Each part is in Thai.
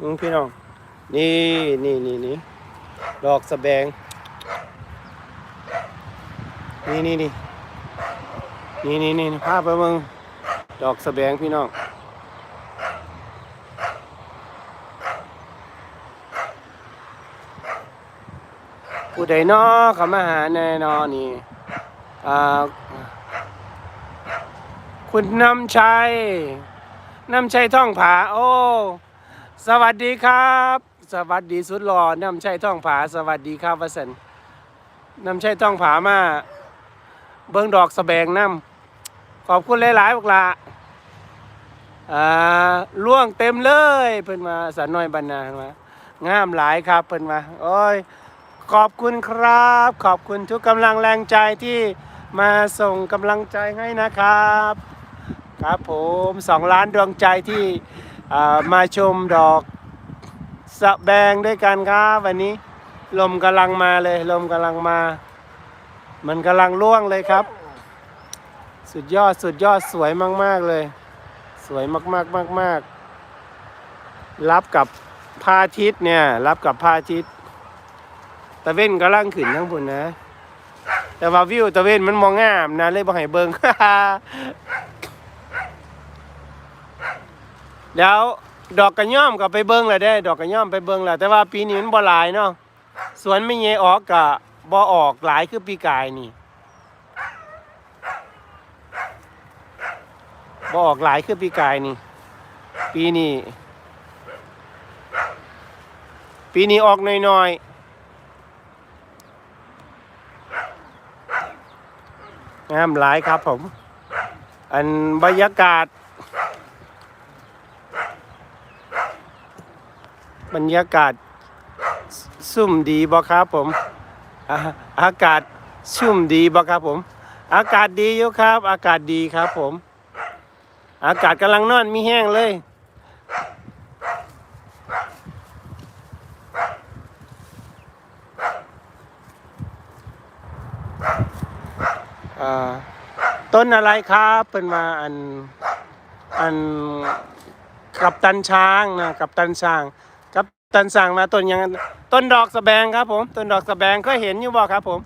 อืมพี่น้อง นี่นี่นี่นี่ดอกสะแบง นี่นี่นี่นี่นี่นี่ภาพไปเบิ่งดอกสะแบงพี่น้องผู้ใดนอเขามาหาแน่นอนนี่อ่าคุณน้ำชัยน้ำชัยท่องผาโอ้ สวัสดีครับ สวัสดีสุดหล่อน้ำชัยท่องผา สวัสดีครับวสันน้ำชัยท่องผามา เบิ้งดอกสะแบงน้ำขอบคุณหลายๆพวกละอ่าล่วงเต็มเลย เพิ่นมาสันน้อยบรรณาเพิ่นมางามหลายครับเพิ่นมาโอ้ยขอบคุณครับ ขอบคุณทุกกำลังแรงใจที่มาส่งกำลังใจให้นะครับ ครับผมสองล้านดวงใจที่ มาชมดอกสะแบงด้วยกันครับวันนี้ ลมกำลังมาเลย ลมกำลังมา มันกำลังร่วงเลยครับ สุดยอดสุดยอดสวยมาก ๆเลย สวยมากๆมาก ๆ รับกับพระอาทิตย์เนี่ย รับกับพระอาทิตย์ตะเว้นก็ล่างขึ้นทั้งคนนะ แต่ว่าวิวตะเว้นมันมองงามนะเลยบ่ให้เบิง แล้วดอกกระย่อมก็ไปเบิงแหละได้ ดอกกระย่อมไปเบิงแหละแต่ว่าปีนี้มันบ่หลายเนาะสวนไม่เยออกกะบ่ออกหลายคือปีกายนี่บ่ออกหลายคือปีกายนี่ ปีนี้ปีนี้ออกน้อยๆงามหลายครับผม อันบรรยากาศ บรรยากาศซุ่มดีบ่ครับผมอากาศชุ่มดีบ่ครับผม อากาศดีอยู่ครับ อากาศดีครับผม อากาศกำลังนอนมีแห้งเลยอ่าต้นอะไรครับเป็นมาอันอันกับตันช้างนะกับตันช้าง ตันช้างมาต้นยังต้นดอกสะแบงครับผมต้นดอกสะแบงเคยเห็นอยู่บ่ครับผม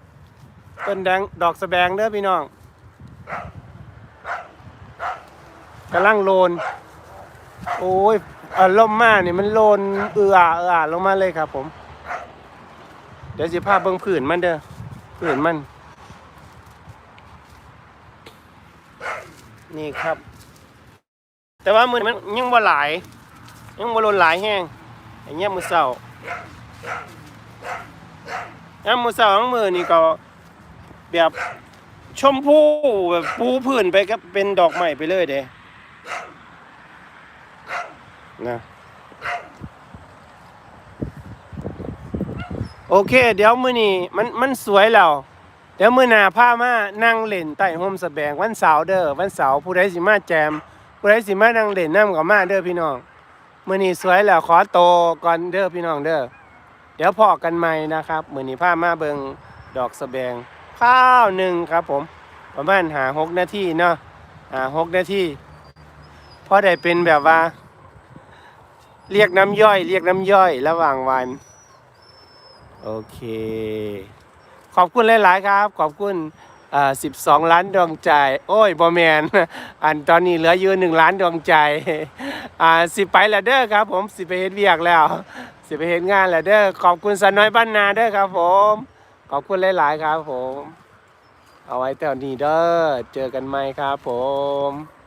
ต้นแดงดอกสะแบงเด้อพี่น้องกำลังโลน โอ้ยอ่าล่มมากนี่ยมันโลนเอือเอืออลงมาเลยครับผม เดี๋ยวสิพาเบิ่งผื่นมันเด้อผื่นมัน นี่ครับ แต่ว่ามือมันยังบ่หลาย ยังบ่ลนหลายแห้ง อย่างเงี้ยมือเสาย่ามมือเสาทั้งมือนี่ก็แบบชมพูแบบปูพื้นไปก็เป็นดอกใหม่ไปเลยเด้นะโอเค เดี๋ยวมือนี่มันมันสวยแล้ว เดี๋ยวมื้อหน้าพามานั่งเล่นใต้ร่มสแบงวันเสาร์เด้อวันเสาร์ผู้ใดสิมาแจมผู้ใดสิมานั่งเล่นน้ำก็มาเด้อพี่น้อง มือนี้สวยแล้วขอโตก่อนเด้อพี่น้องเด้อเดี๋ยวพอกันใหม่นะครับมือนี้พามาเบิงดอกสะแบงข้าวหนึ่งครับผม ประมาณหาหกนาทีเนาะหาหกนาทีพอได้เป็นแบบว่า เรียกน้ำย่อย เรียกน้ำย่อยระหว่างวัน โอเค ขอบคุณหลาย ๆ ครับ ขอบคุณอ่า12ล้านดวงใจ โอ้ยบอแมน อันตอนนี้เหลืออยู่หนึ่งล้านดวงใจ อ่าสิไปแล้วเด้อครับ ผมสิไปเห็นเวียกแล้ว สิไปเห็นงานแล้วเด้อขอบคุณสันน้อยบ้านนาเด้อครับ ผม ขอบคุณหลายๆครับ ผม เอาไว้แต่นี้เด้อเจอกันใหม่ครับ ผม